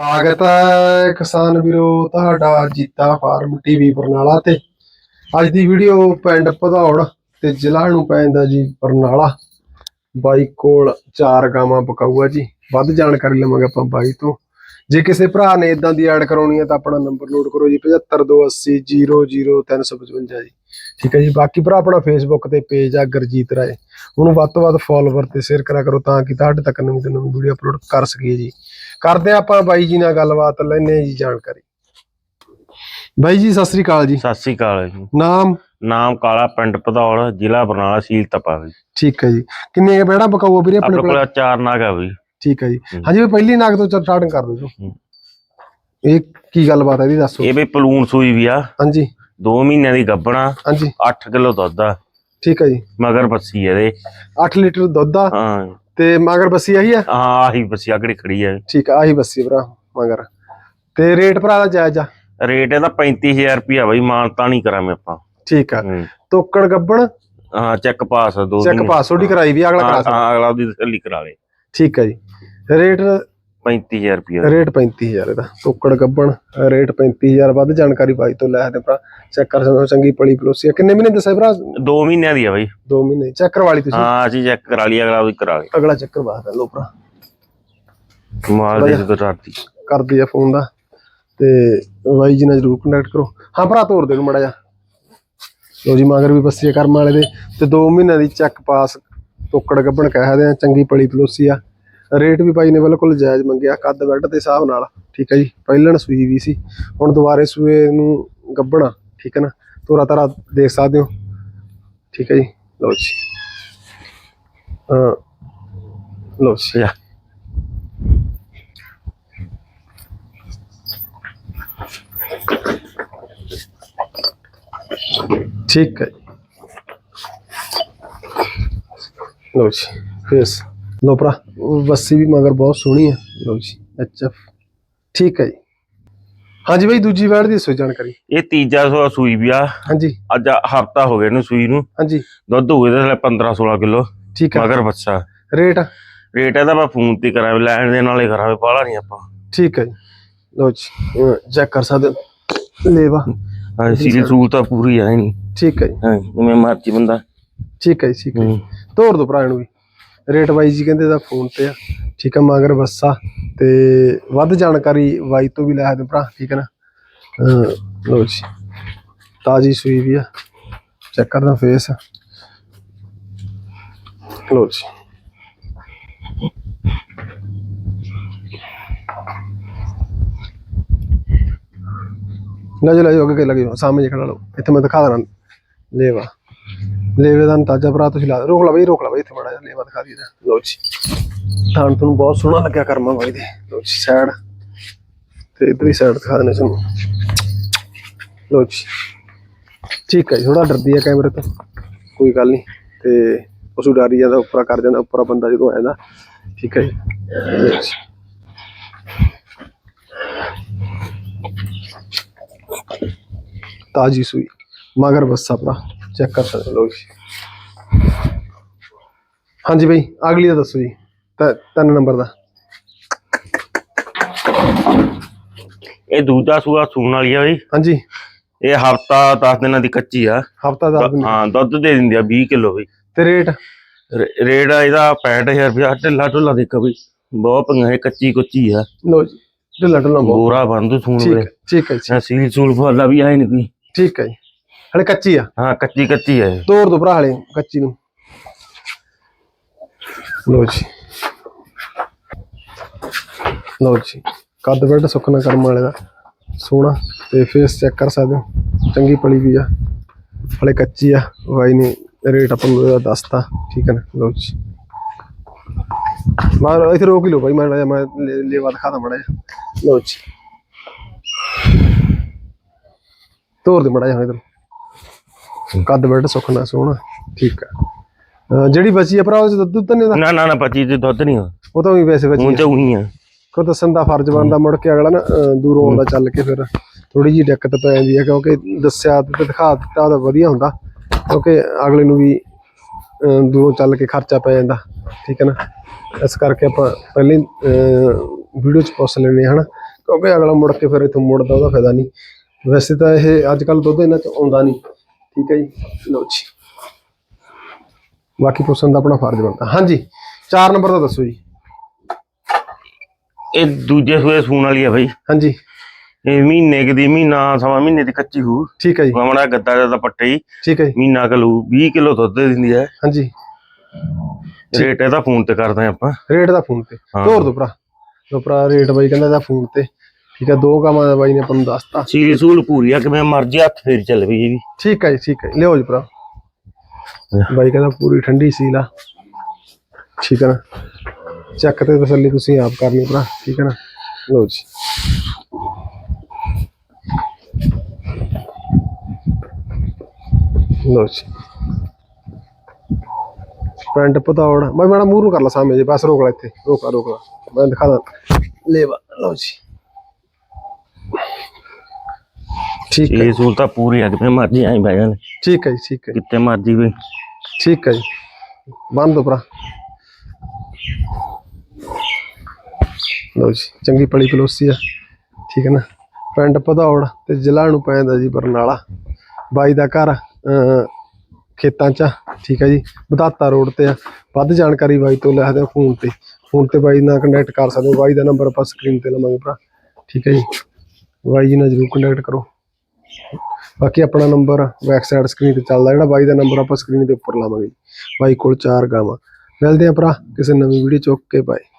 ਸਵਾਗਤ ਹੈ ਕਿਸਾਨ ਵੀਰੋ, ਤੁਹਾਡਾ ਜੀਤਾ ਫਾਰਮ ਟੀਵੀ ਬਰਨਾਲਾ ਤੇ। ਅੱਜ ਦੀ ਵੀਡੀਓ ਪਿੰਡ ਭਦੌੜ ਤੇ ਜ਼ਿਲ੍ਹਾ ਨੂੰ ਪੈਂਦਾ ਜੀ ਬਰਨਾਲਾ। ਬਾਈ ਕੋਲ ਚਾਰ ਗਾਵਾਂ ਬਕਾਊਆ ਜੀ। ਵੱਧ ਜਾਣਕਾਰੀ ਲਵਾਂਗੇ ਆਪਾਂ ਬਾਈ ਤੋਂ। ਜੇ ਕਿਸੇ ਭਰਾ ਨੇ ਇਦਾਂ ਦੀ ਐਡ ਕਰਾਉਣੀ ਹੈ ਤਾਂ ਆਪਣਾ ਨੰਬਰ ਨੋਟ ਕਰੋ ਜੀ 7528000355 ਜੀ। ਠੀਕ ਹੈ ਜੀ, ਬਾਕੀ ਭਰਾ ਆਪਣਾ ਫੇਸਬੁੱਕ ਤੇ ਪੇਜ ਆ ਗੁਰਜੀਤ ਰਾਏ। ਉਹਨੂੰ ਵੱਧ ਤੋਂ ਵੱਧ ਫੋਲੋਵਰ ਤੇ ਸ਼ੇਅਰ ਕਰਿਆ ਕਰੋ ਤਾਂ ਕਿ ਤੁਹਾਡੇ ਤੱਕ ਨਵੀਂ ਤੋਂ ਨਵੀਂ ਵੀਡੀਓ ਅਪਲੋਡ ਕਰ ਸਕੀਏ ਜੀ। ਕਰਦੇ ਆਪਾਂ ਬਾਈ ਜੀ ਨਾਲ ਗੱਲਬਾਤ ਲੈਣੇ ਜੀ ਜਾਣਕਾਰੀ। ਬਾਈ ਜੀ ਸਤਿ ਸ੍ਰੀ ਅਕਾਲ ਜੀ। ਸਤਿ ਸ੍ਰੀ ਅਕਾਲ ਜੀ। ਨਾਮ? ਨਾਮ ਕਾਲਾ ਪਿੰਡ ਭਦੌੜ ਜ਼ਿਲ੍ਹਾ ਬਰਨਾਲਾ ਸੀਲ ਤਪਾ ਵੀ ਠੀਕ ਹੈ ਜੀ। ਕਿੰਨੇ ਕੁ ਬੈੜਾ ਬਕਾਊਆ ਵੀਰੇ ਆਪਣੇ ਆਪਣੇ ਕੋਲ ਚਾਰ ਨਾਗ ਆ ਵੀ। ਠੀਕ ਹੈ ਜੀ। ਹਾਂਜੀ ਪਹਿਲੀ ਨਾਗ ਤੋਂ ਸਟਾਰਟਿੰਗ ਕਰ ਦਿਓ ਜੀ। ਇਹ ਕੀ ਗੱਲਬਾਤ ਹੈ ਇਹਦੀ ਦੱਸੋ। ਇਹ ਵੀ ਪਲੂਣ ਸੂਈ ਵੀ ਆ। ਹਾਂਜੀ। 2 ਮਹੀਨਿਆਂ ਦੀ ਗੱਭਣਾ ਹਾਂਜੀ। 8 ਕਿਲੋ ਦੁੱਧ ਆ। ਠੀਕ ਹੈ ਜੀ। ਮਗਰ ਬੱਸੀ ਇਹਦੇ। 8 ਲੀਟਰ ਦੁੱਧ ਆ। ਹਾਂ। ਤੇ ਮਗਰ ਬੱਸੀ ਆਹੀ ਆ? ਹਾਂ ਆਹੀ ਬੱਸੀ ਆਗੜੀ ਖੜੀ ਆ। ਠੀਕ ਆ ਆਹੀ ਬੱਸੀ ਆ ਭਰਾ ਮਗਰ। ਤੇ ਰੇਟ ਭਰਾ ਦਾ ਜਾਇਜ਼ ਆ? ਰੇਟ ਇਹਦਾ 35000 ਰੁਪਿਆ ਬਈ ਮਾਨਤਾ ਨਹੀਂ ਕਰਾਂਗੇ ਆਪਾਂ। ਠੀਕ ਆ। ਹੂੰ। ਤੋਕੜ ਗੱਬਣ? ਹਾਂ ਚੈੱਕ ਪਾਸ ਆ ਦੋ ਚੈੱਕ। ਪਾਸ ਉਹਦੀ ਕਰਾਈ ਵੀ ਅਗਲਾ ਕਰਾ ਹਾਂ ਸਕਦਾ। ਹਾਂ, ਅਗਲਾ ਉਹਦੀ ਤਸੱਲੀ ਕਰਾ ਲੇ। ਠੀਕ ਹੈ ਜੀ। ਰੇਟ 35000 ਰੁਪਿਆ ਰੇਟ 35000 ਇਹਦਾ ਤੋਕੜ ਗੱਬਣ ਰੇਟ 35000 ਵੱਧ ਜਾਣਕਾਰੀ ਬਾਈ ਤੋਂ ਲੈ ਤੇ ਭਰਾ। ਚੈੱਕ ਕਰ ਸਕਦੇ ਹੋ ਚੰਗੀ ਪਲੀ ਪਲੋਸੀ ਆ। ਕਿੰਨੇ ਮਹੀਨੇ ਦੱਸਿਆ ਭਰਾ? 2 ਮਹੀਨਿਆਂ ਦੀ ਆ ਬਈ। 2 ਮਹੀਨੇ ਚੈੱਕ ਕਰਵਾ ਲਈ ਤੁਸੀਂ? ਹਾਂ ਅਸੀਂ ਚੈੱਕ ਕਰਾ ਲਈ ਅਗਲਾ ਉਹਦੀ ਕਰਾ ਲੇ ਅਗਲਾ ਚੱਕਰ ਬਾਅਦ ਲੋ ਭਰਾ। ਮਾਲ ਦੇ ਜਦੋਂ ਰਾਤੀ। ਕਰਦੀ ਆ ਫੋਨ ਦਾ। ਤੇ ਬਾਈ ਜੀ ਨਾਲ ਜਰੂਰ ਕੰਟੈਕਟ ਕਰੋ। ਹਾਂ ਭਰਾ ਤੋਰ ਦੇ ਨੂੰ ਮੜਾ ਜਾ ਲੋ ਜੀ ਮਗਰ ਵੀ ਬੱਸੀ ਕਰਮ ਵਾਲੇ ਦੇ। ਤੇ 2 ਮਹੀਨਿਆਂ ਦੀ ਚੈੱਕ ਪਾਸ ਤੋਕੜ ਗੱਬਣ ਕਹਿਦੇ ਆ ਚੰਗੀ ਪਲੀ ਪਲੋਸੀ ਆ। ਰੇਟ ਵੀ ਬਾਈ ਨੇ ਬਿਲਕੁਲ ਜਾਇਜ਼ ਮੰਗਿਆ, ਕੱਦ ਬੈੱਡ ਦੇ ਹਿਸਾਬ ਨਾਲ, ਠੀਕ ਹੈ ਜੀ, ਪਹਿਲਣ ਸੂਈ ਵੀ ਸੀ, ਹੁਣ ਦੁਬਾਰੇ ਸੂਏ ਨੂੰ ਗੱਬਣਾ ਠੀਕ ਹੈ ਨਾ, ਤੋਰਾ ਤਾਰਾ ਦੇਖ ਸਕਦੇ ਹੋ, ਠੀਕ ਹੈ ਜੀ ਲੋ ਜੀ, ਹਾਂ ਲੋ ਜੀ ਜਾ ਠੀਕ ਹੈ ਲੋ ਜੀ ਫੇਸ ਲੋ ਭਰਾ ਬੱਸੀ ਵੀ ਮਗਰ ਬਹੁਤ ਸੋਹਣੀ ਹੈ ਲੋ ਜੀ ਐਚਐਫ ਠੀਕ ਹੈ ਜੀ। ਹਾਂਜੀ ਬਾਈ ਦੂਜੀ ਵਾਰ ਦੀ ਸੋ ਜਾਣਕਾਰੀ। ਇਹ ਤੀਜਾ ਸੂਆ ਸੂਈ ਵੀ ਆ। ਹਾਂਜੀ। ਅੱਜ ਹਫਤਾ ਹੋ ਗਿਆ ਇਹਨੂੰ ਸੂਈ ਨੂੰ। ਹਾਂਜੀ। ਦੁੱਧ ਹੋਵੇ ਤਾਂ 15 16 ਕਿਲੋ। ਠੀਕ ਹੈ ਮਗਰ ਬੱਚਾ। ਰੇਟ? ਰੇਟ ਇਹਦਾ ਮੈਂ ਫੋਨ ਤੇ ਕਰਾਂ ਲੈਣ ਦੇ ਨਾਲੇ ਕਰਾਂਗੇ ਬਾਹਲਾ ਨਹੀਂ ਆਪਾਂ। ਠੀਕ ਹੈ ਜੀ। ਲੋ ਜੀ ਚੈੱਕ ਕਰ ਸਕਦੇ ਹੋ। ਲੇਵਾ। ਹਾਂ ਸੀਰੀ ਸੂਲ ਤਾਂ ਪੂਰੀ ਆ ਨਹੀਂ। ਠੀਕ ਹੈ ਜੀ। ਹਾਂ ਜਿਵੇਂ ਮਰਜ਼ੀ ਬੰਦਾ। ਠੀਕ ਹੈ ਠੀਕ ਹੈ ਹੂੰ। ਤੋਰ ਦੋ ਭਰਾ ਇਹਨੂੰ ਵੀ। ਰੇਟ ਬਾਈ ਜੀ ਕਹਿੰਦੇ ਦਾ ਫੋਨ ਤੇ ਆ। ਠੀਕ ਆ ਮਗਰ ਬੱਸਾ ਤੇ ਵੱਧ ਜਾਣਕਾਰੀ ਬਾਈ ਤੋਂ ਵੀ ਲੈ ਸਕਦੇ ਭਰਾ ਠੀਕ ਹੈ ਨਾ? ਲੋ ਜੀ ਤਾਜੀ ਸੂਈ ਵੀ ਆ। ਚੈੱਕ ਕਰਦਾ ਫੇਸ। ਲਓ ਜੀ। ਲੈ ਜਾ ਲੈ ਜਾ ਅੱਗੇ ਲੱਗ ਜਾਓ, ਸਾਹਮਣੇ ਖੜਾ ਲਓ। ਇੱਥੇ ਮੈਂ ਦਿਖਾ ਦੇਣਾ ਲੇਵਾ। ਲੇਵੇ ਦਾ ਤਾਜਾ ਭਰਾ ਤੁਸੀਂ ਲਾ ਰੋਕ ਲਾ ਬਈ, ਰੋਕ ਲਾ ਬਈ, ਇੱਥੇ ਮਾੜਾ ਜਿਹਾ ਲੇਵਾ ਦਿਖਾ ਦਈਦਾ ਲਓ ਜੀ। ਥਾਣ ਤੁਹਾਨੂੰ ਬਹੁਤ ਸੋਹਣਾ ਲੱਗਿਆ ਕਰਮਾ ਬਾਈ ਦੇ। ਲਓ ਜੀ ਸਾਈਡ ਤੇ ਇਧਰਲੀ ਸਾਈਡ ਦਿਖਾ ਦੇਣਾ ਤੁਹਾਨੂੰ। ਲਓ ਜੀ। ਠੀਕ ਹੈ ਥੋੜਾ ਡਰਦੀ ਹੈ ਕੈਮਰੇ ਤੋਂ। ਕੋਈ ਗੱਲ ਨਹੀਂ। ਤੇ ਉਸ ਡਰੀ ਜਾਂਦਾ, ਉੱਪਰ ਕਰ ਜਾਂਦਾ, ਉੱਪਰ ਬੰਦਾ ਜਦੋਂ ਆ ਜਾਂਦਾ। ਠੀਕ ਹੈ ਜੀ। ਤਾਜੀ ਸੂਈ, ਮਗਰ ਬੱਸਾ ਆਪਣਾ ਚੈੱਕ ਕਰ ਸਕਦੇ ਜੀ। ਹਾਂਜੀ ਬਈ ਅਗਲੀ ਦਾ ਦੱਸੋ ਜੀ ਤਿੰਨ ਨੰਬਰ ਦਾ। ਇਹ ਦੂਜਾ ਸੂਆ ਸੂਣ ਵਾਲੀ ਆ ਬਈ। ਹਾਂਜੀ। ਇਹ ਹਫਤਾ 10 ਦਿਨਾਂ ਦੀ ਕੱਚੀ ਆ। ਹਫਤਾ ਦਾ ਦਿਨ ਹਾਂ ਦੁੱਧ ਦੇ ਦਿੰਦੀ ਆ 20 ਕਿਲੋ ਬਈ। ਤੇ ਰੇਟ? ਰੇਟ ਆ ਇਹਦਾ 65000 ਰੁਪਇਆ ਢਿੱਲਾ ਢੁੱਲਾ ਦੇਖੋ ਬਈ। ਬਹੁਤ ਪੰਗਾ ਕੱਚੀ ਕੁੱਚੀ ਆ। ਲਓ ਜੀ ਢਿੱਲਾ ਢਿੱਲਾ ਬਹੁਤ। ਗੋਰਾ ਬੰਦ ਸੂਣ ਠੀਕ ਵੇ ਹੈ ਠੀਕ ਹੈ ਜੀ। ਸੀਲ ਸੂਲ ਫਾਲਾ ਵੀ ਆਏ ਨਹੀਂ ਕੋਈ। ਠੀਕ ਹੈ ਜੀ। ਹਲੇ ਕੱਚੀ ਆ। ਹਾਂ ਕੱਚੀ ਕੱਚੀ ਆ। ਤੋੜ ਦੋ ਭਰਾ ਹਲੇ ਕੱਚੀ ਨੂੰ। ਲਓ ਜੀ। ਲਓ ਜੀ। ਕੱਦ ਬੈਡ ਸੁੱਕਣਾ ਕਰਮ ਵਾਲੇ ਦਾ। ਸੋਹਣਾ ਤੇ ਫੇਸ ਚੈੱਕ ਕਰ ਸਕਦੇ ਹੋ। ਚੰਗੀ ਪਲੀ ਵੀ ਆ। ਹਲੇ ਕੱਚੀ ਆ। ਬਾਈ ਨੇ ਰੇਟ ਆਪਾਂ ਨੂੰ ਦੱਸਤਾ। ਠੀਕ ਹੈ ਨਾ? ਲਓ ਜੀ। ਮਾਰ ਇੱਥੇ ਰੋਕ ਹੀ ਲਓ ਬਾਈ। ਮੈਂ ਮੈਂ ਲੈ- ਲੇਵਾ ਦਿਖਾ ਦਾਂ ਮੜਾ ਲਓ ਜੀ। ਤੋੜ ਦੇ ਮੜਾ ਜਾ ਇਧਰ। ਕੱਦ ਬੈਡ ਸੁੱਕਣਾ ਸੋਹਣਾ ਠੀਕ ਆ ਜਿਹੜੀ ਬਚੀ ਆ ਭਰਾ ਉਹਦੇ 'ਚ ਦੁੱਧ ਤਾਂ ਨਹੀਂ ਨਾ ਨਾ ਨਾ ਪੱਚੀ ਤੇ ਦੁੱਧ ਨਹੀਂ ਉਹ ਤਾਂ ਵੀ ਵੈਸੇ ਬਚੀ ਚ ਉਹੀ ਆ। ਕੋ ਦੱਸਣ ਦਾ ਫਰਜ਼ ਬਣਦਾ ਮੁੜ ਕੇ ਅਗਲਾ ਨਾ ਅਹ, ਦੂਰੋਂ ਆਉਂਦਾ ਚੱਲ ਕੇ ਫਿਰ ਥੋੜੀ ਜਿਹੀ ਦਿੱਕਤ ਪੈ ਜਾਂਦੀ ਹੈ ਕਿਉਂਕਿ ਦੱਸਿਆ ਤੇ ਦਿਖਾ ਦਿੱਤਾ ਤਾਂ ਵਧੀਆ ਹੁੰਦਾ ਕਿਉਂਕਿ ਅਗਲੇ ਨੂੰ ਵੀ ਅਹ, ਦੂਰੋਂ ਚੱਲ ਕੇ ਖਰਚਾ ਪੈ ਜਾਂਦਾ ਠੀਕ ਹੈ ਨਾ। ਇਸ ਕਰਕੇ ਆਪਾਂ ਪਹਿਲੇ ਵੀਡੀਓ ਚ ਪੁੱਛ ਲੈਣੇ ਹਨਾ। ਕਿਉਂਕਿ ਅਗਲਾ ਮੁੜ ਕੇ ਫਿਰ ਇੱਥੋਂ ਮੁੜਦਾ ਉਹਦਾ ਫਾਇਦਾ ਨਹੀਂ। ਵੈਸੇ ਤਾਂ ਇਹ ਅੱਜ ਕੱਲ ਦੁੱਧ ਇਹਨਾਂ ਚ ਆਉਂਦਾ ਨਹੀਂ। ਠੀਕ ਹੈ ਜੀ? ਲਓ ਜੀ। ਬਾਕੀ ਪੁੱਛਣ ਦਾ ਆਪਣਾ ਫਰਜ਼ ਬਣਦਾ। ਹਾਂਜੀ 4 ਨੰਬਰ ਦਾ ਦੱਸੋ ਜੀ। ਇਹ ਦੂਜੇ ਸੂਏ ਸੂਣ ਵਾਲੀ ਆ ਬਈ। ਹਾਂਜੀ। ਇਹ ਮਹੀਨੇ ਕੁ ਦੀ ਮਹੀਨਾ ਸਵਾ ਮਹੀਨੇ ਦੀ ਕੱਚੀ ਹੂ। ਠੀਕ ਹੈ ਜੀ। ਮਾਮੜਾ ਗੱਦਾ ਜ਼ਿਆਦਾ ਪੱਟੇ ਹੀ। ਠੀਕ ਹੈ ਜੀ। ਮਹੀਨਾ ਕਲੂ 20 ਕਿਲੋ ਦੁੱਧ ਦੇ ਦਿੰਦੀ ਹੈ। ਹਾਂਜੀ। ਰੇਟ ਇਹਦਾ ਫੋਨ ਤੇ ਕਰਦੇ ਆਪਾਂ। ਰੇਟ ਦਾ ਫੋਨ ਤੇ। ਹਾਂ। ਤੋਰ ਦੋ ਭਰਾ। ਦੋ ਭਰਾ ਰੇਟ ਬਾਈ ਕਹਿੰਦਾ ਇਹਦਾ ਫੋਨ ਤੇ। ਠੀਕ ਹੈ ਦੋ ਕਾਮਾਂ ਦਾ ਬਾਈ ਨੇ ਆਪਾਂ ਨੂੰ ਦੱਸਤਾ। ਸੀਰੀ ਸੂਲ ਪੂਰੀ ਆ ਕਿਵੇਂ ਮਰਜ਼ੀ ਹੱਥ ਫੇਰ ਚੱਲ ਵੀ ਠੀਕ ਹੈ ਜੀ ਠੀਕ ਹੈ। ਲਿਓ ਜੀ ਭਰਾ। ਬਾਈ ਕਹਿੰਦਾ ਪੂਰੀ ਠੰਡੀ ਸੀਲ ਆ। ਠੀਕ ਹੈ ਨਾ? ਚੱਕ ਤੇ ਤਸੱਲੀ ਤੁਸੀਂ ਆਪ ਕਰਨੀ ਭਰਾ ਠੀਕ ਹੈ ਨਾ? ਲਓ ਜੀ। ਲਓ ਜੀ। ਪੈਂਟ ਪਤਾਉੜ ਮੈਂ ਮਾੜਾ ਮੂੰਹ ਨੂੰ ਕਰ ਲਾ ਸਾਹਮਣੇ ਜੀ ਬਸ ਰੋਕ ਲੈ ਇੱਥੇ। ਰੋਕ ਲਾ, ਰੋਕ ਲਾ। ਮੈਂ ਦਿਖਾ ਦਾਂ। ਲੈ ਲਓ ਜੀ। ਠੀਕ ਹੈ। ਇਹ ਸੂਲ ਤਾਂ ਪੂਰੀ ਆ ਕਿਵੇਂ ਮਰਜ਼ੀ ਆਈ ਬਹਿ ਜਾਣ। ਠੀਕ ਹੈ ਜੀ ਠੀਕ ਹੈ। ਕਿਤੇ ਮਰਜ਼ੀ ਵੀ ਠੀਕ ਹੈ ਜੀ। ਬੰਦ ਭਰਾ। ਲਓ ਜੀ ਚੰਗੀ ਪਲੀ ਪਲੋਸੀ ਆ। ਠੀਕ ਹੈ ਨਾ। ਪਿੰਡ ਪਧੌੜ ਤੇ ਜ਼ਿਲ੍ਹਾ ਨੂੰ ਪੈਂਦਾ ਜੀ ਬਰਨਾਲਾ। ਬਾਈ ਦਾ ਘਰ ਖੇਤਾਂ 'ਚ ਠੀਕ ਹੈ ਜੀ। ਬਦਾਤਾ ਰੋਡ ਤੇ ਆ। ਵੱਧ ਜਾਣਕਾਰੀ ਬਾਈ ਤੋਂ ਲੈ ਸਕਦੇ ਹੋ ਫੋਨ ਤੇ। ਫੋਨ ਤੇ ਬਾਈ ਨਾਲ ਕੰਟੈਕਟ ਕਰ ਸਕਦੇ ਹੋ। ਬਾਈ ਦਾ ਨੰਬਰ ਆਪਾਂ ਸਕਰੀਨ ਤੇ ਲਵਾਂਗੇ ਭਰਾ। ਠੀਕ ਹੈ ਜੀ। ਬਾਈ ਜੀ ਨਾਲ ਜਰੂਰ ਕੰਟੈਕਟ ਕਰੋ। ਬਾਕੀ ਆਪਣਾ ਨੰਬਰ ਬੈਕ ਸਾਈਡ ਸਕਰੀਨ ਤੇ ਚੱਲਦਾ ਜਿਹੜਾ ਬਾਈ ਦਾ ਨੰਬਰ ਆਪਾਂ ਸਕਰੀਨ ਦੇ ਉੱਪਰ ਲਾਵਾਂਗੇ ਜੀ। ਬਾਈ ਕੋਲ ਚਾਰ ਗਾਵਾਂ। ਮਿਲਦੇ ਆ ਭਰਾ, ਕਿਸੇ ਨਵੀਂ ਵੀਡੀਓ ਚੁੱਕ ਕੇ ਬਾਏ